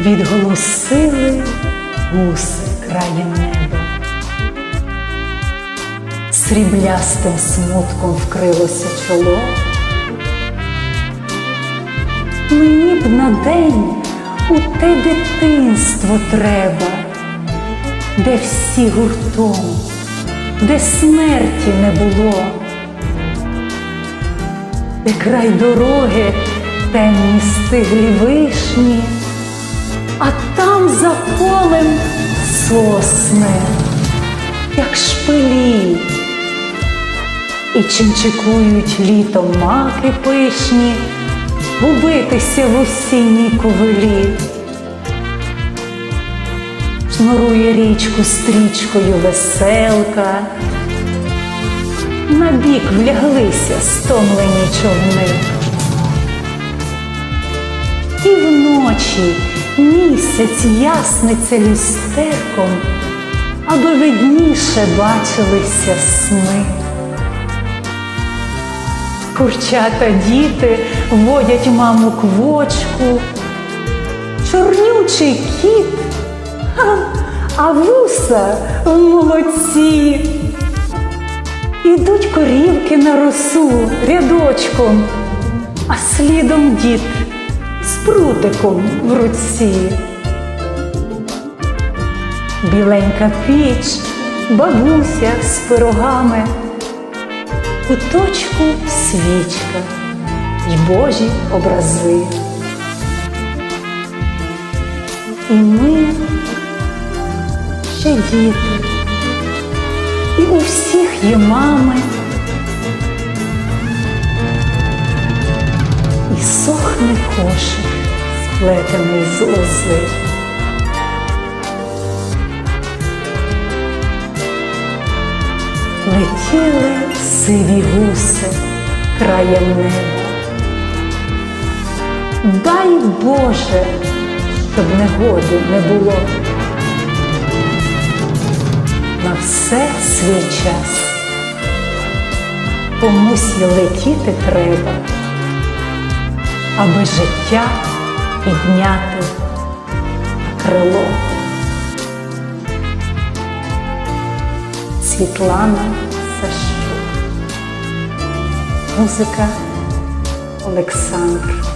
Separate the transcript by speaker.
Speaker 1: відголосили гуси краєм неба. Сріблястим смутком вкрилося чоло. Мені б на день у те дитинство треба, де всі гуртом, де смерті не було, де край дороги темні стиглі вишні, а там за полем сосни, як шпилі, і чинчикують літом маки пишні, губитися в осінній ковилі. Шнурує річку стрічкою веселка, на бік вляглися стомлені човни. І вночі місяць ясниться люстерком, аби видніше бачилися сни. Курчата діти водять маму квочку, чорнючий кіт, а вуса молодці. Ідуть корівки на росу рядочком, а слідом дід з прутиком в руці. Біленька піч, бабуся з пирогами, у точку свічка й божі образи. І ми ще діти, і у всіх є мами. Кошик, сплетений з лози. Летіли сиві гуси краєм неба. Дай Боже, щоб негоди не було. На все свій час. Комусь летіти треба, аби життя підняти крило. Світлана Сащук. Музика Олександр